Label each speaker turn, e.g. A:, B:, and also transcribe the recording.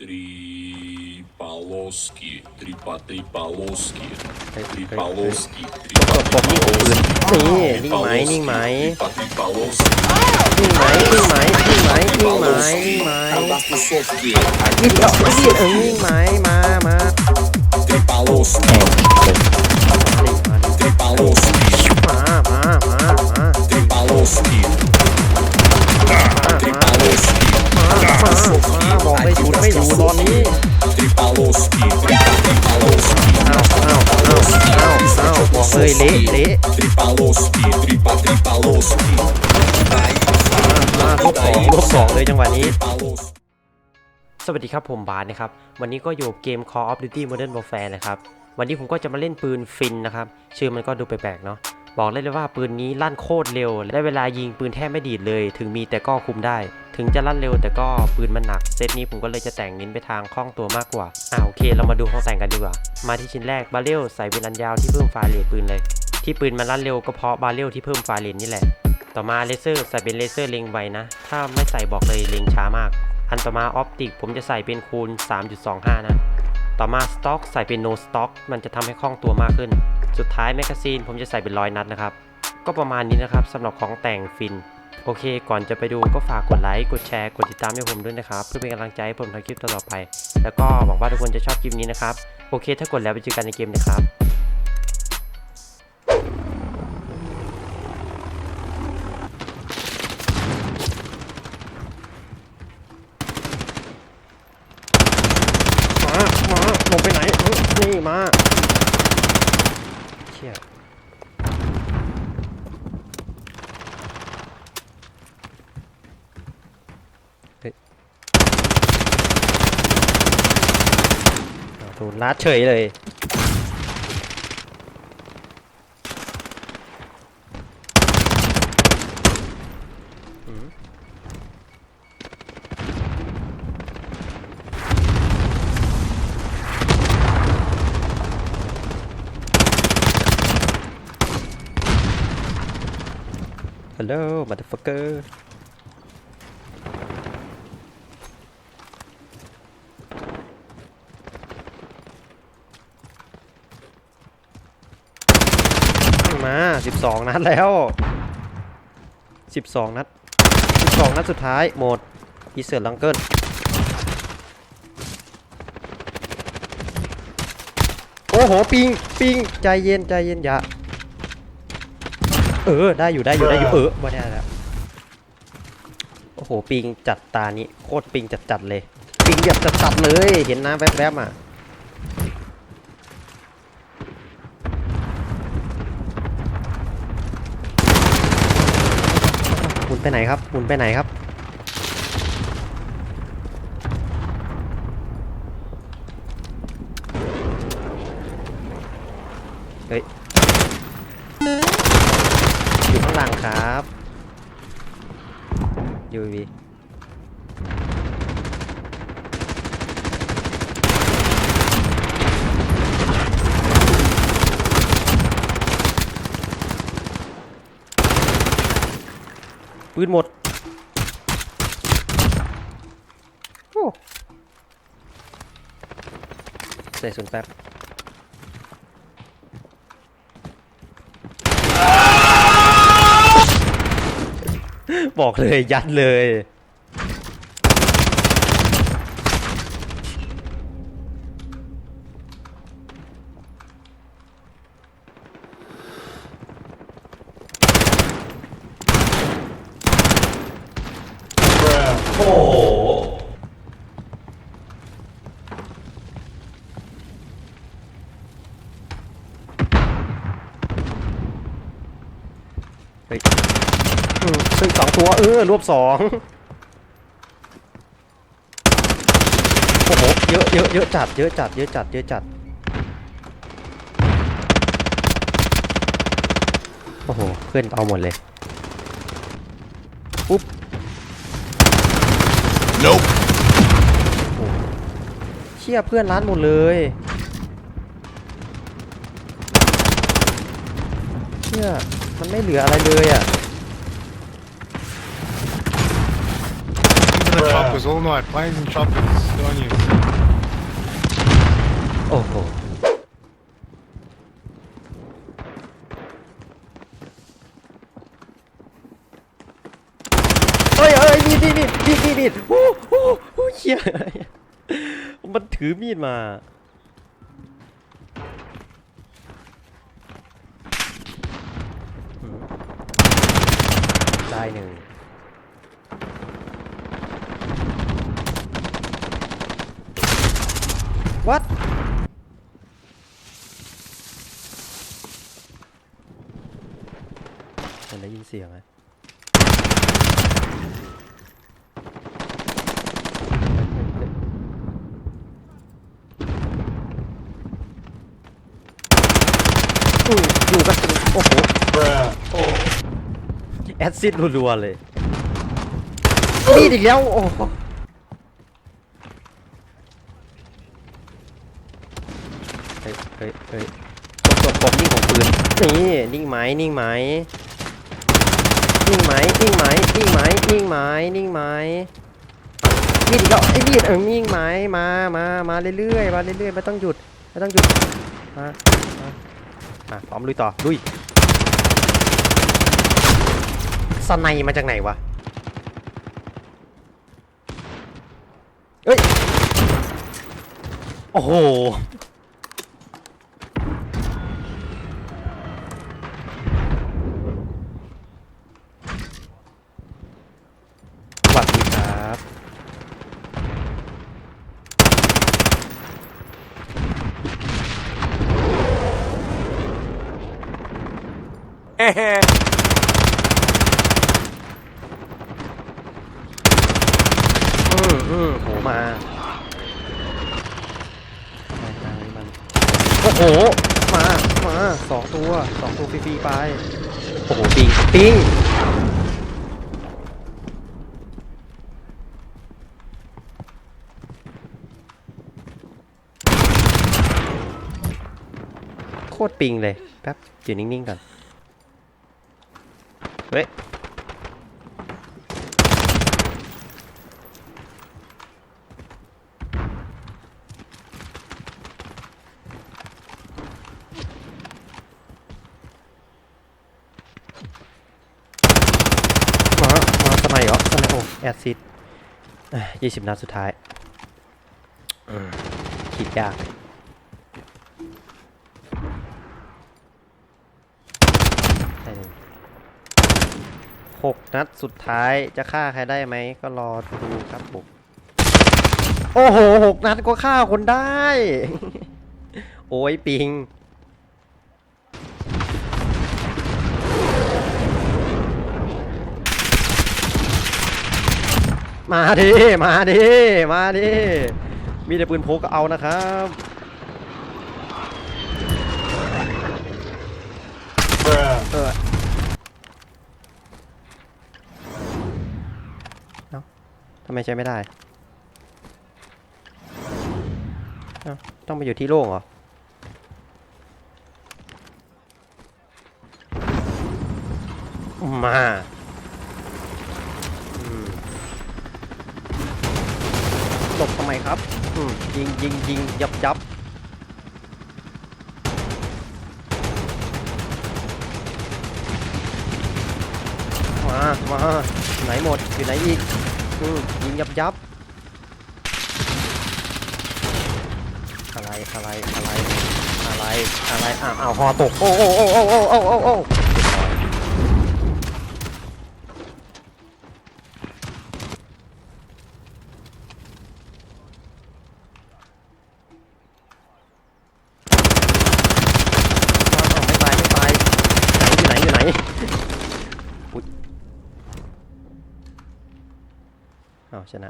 A: Три полоски, три по три полоски,
B: Эй,
A: три
B: эй,
A: полоски, три
B: ต
A: по
B: บ
A: три
B: ตบนี่ของปืน
A: полоски,
B: นี่นิ่งไหมนิ่งไหม
A: три по три полоски,
B: นิ่งไหมนิ่งไหมนิ่งไหมนิ่งไหมนิ่งไหม
A: Когда тусовки,
B: นี่เดี๋ยวไม่ดีเออนิ่งไหม ยเละเละครบสองครบสองเลยจังหวะนี้ สวัสดีครับผมบาสนะครับ วันนี้ก็อยู่เกม Call of Duty Modern Warfare นะครับ วันนี้ผมก็จะมาเล่นปืนฟินนะครับ ชื่อมันก็ดูแปลกๆเนาะ บอกเลยเลยว่าปืนนี้ลั่นโคตรเร็ว และเวลายิงปืนแทบไม่ดีดเลย ถึงมีแต่ก็คุมได้ ถึงจะลั่นเร็วแต่ก็ปืนมันหนัก เซตนี้ผมก็เลยจะแต่งเน้นไปทางคล่องตัวมากกว่า อ่าโอเค เรามาดูห้องแต่งกันดีกว่า มาที่ชิ้นแรกบาเรลใส่เวลันยาวที่เพิ่มไฟาเรทปืนเลย ที่ปืนมันลั่นเร็วก็เพราะบาเรลที่เพิ่มไฟาเรทนี่แหละ ต่อมาเลเซอร์ใส่เป็นเลเซอร์เล็งไวนะ ถ้าไม่ใส่บอกเลยเล็งช้ามาก อันต่อมาออปติกผมจะใส่เป็นคูณ 3.25 นะ ต่อมาสต็อกใส่เป็น no stock มันจะทำให้คล่องตัวมากขึ้น สุดท้ายแมกกาซีนผมจะใส่เป็นร้อยนัดนะครับ ก็ประมาณนี้นะครับสำหรับของแต่งฟิน โอเค ก่อนจะไปดูก็ฝากกดไลค์ กดแชร์ กดติดตามให้ผมด้วยนะครับ เพื่อเป็นกำลังใจให้ผมทำคลิปต่อไป แล้วก็หวังว่าทุกคนจะชอบคลิปนี้นะครับ โอเค ถ้ากดแล้วไปเจอกันในเกมนะครับมามาลงไปไหนมา เชี่ยเฮ้ยอ้าวโด นัดเฉยเลยอืม ฮัลโหล มาเดฟักเกอร์มา 12 นัดแล้ว 12 นัด 12 นัดสุดท้ายหมดอีเสือลังเกิลโอ้โห ปิง ปิง ใจเย็น ใจเย็นอย่าเออ ได้อยู่ ได้อยู่ ได้อยู่ เออมาได้แล้ว โอ้โห ปิงจัดตานี้ โคตรปิงจัดจัดเลย ปิงแบบจัดจัดเลย เห็นนะแวบๆอะ หมุนไปไหนครับหมุนไปไหนครับ เฮ้ย อยู่ข้างหลังครับยูวี ปืนหมดโอ้ใส่ศูนย์แป๊บบอกเลยยัดเลย โอ้โหเฮ้ยอืมซึ่งสองตัว เออ รวบสองโอ้โห เยอะเยอะเยอะจัด เยอะจัด เยอะจัด เยอะจัด โอ้โห เพื่อนเอาหมดเลย ปุ๊บ
A: Nope.
B: เชี่ยเพื่อนร้านหมดเลยเชี่ยมันไม่เหลืออะไรเลยอะ
C: the choppers, all night, planes and choppers on you.
B: โอ้โห เฮ้ยเฮ้ย มีดมีดมีดมีดมีดโอ้โหโอ้เชี่ยมันถือมีดมา ได้หนึ่งวัดมันได้ยินเสียงไหม อืมอยู่กันเป็นโอ้โหแอดซิดรัวๆเลยมีดอีกแล้วโอ้โหเฮ้ยเฮ้ยเฮ้ยกดกดนิ่งของปืนนี่นิ่งไหมนิ่งไหมนิ่งไหมนิ่งไหมนิ่งไหมนิ่งไหมนิ่งไหมมีดอีกแล้วไอ้มีดเออนิ่งไหมมามามาเรื่อยๆมาเรื่อยๆไม่ต้องหยุดไม่ต้องหยุดมามา มาพร้อมลุยต่อ ลุยสไนมาจากไหนวะ เอ้ย โอ้โห สวัสดีครับ อืมอืมโหมาไปทางนี้มันโอ้โห มา มาสองตัวสองตัวฟรีๆไป โอ้โหปิงปิงโคตรปิงเลย แป๊บอยู่นิ่งๆก่อน เฮ้ยมามาสไนเหรอสไนโอแอดซิดยี่สิบนัดสุดท้ายอืมคิดยาก 6 นัดสุดท้ายจะฆ่าใครได้ไหม ก็รอดูครับผม โอ้โหหกนัดก็ฆ่าคนได้ โอ้ยปิง มาดิ มาดิ มาดิ มีแต่ปืนพกก็เอานะครับเออ ทำไมใช้ไม่ได้ต้องไปอยู่ที่โล่งเหรอ มาอืมหลบทำไมครับยิงยิงยิงยับยับมา มา ไหนหมด อยู่ไหนอีก อืมยิงยับยับอะไรอะไรอะไรอะไรอะไรอ้าวอ้าวหอตกโอ้โอ้โอ้โอ้โอ้โอ้โอ้โอ้อ้าวไม่ตายไม่ตายอยู่ไหนอยู่ไหนอุ๊ยอ้าว ชนะ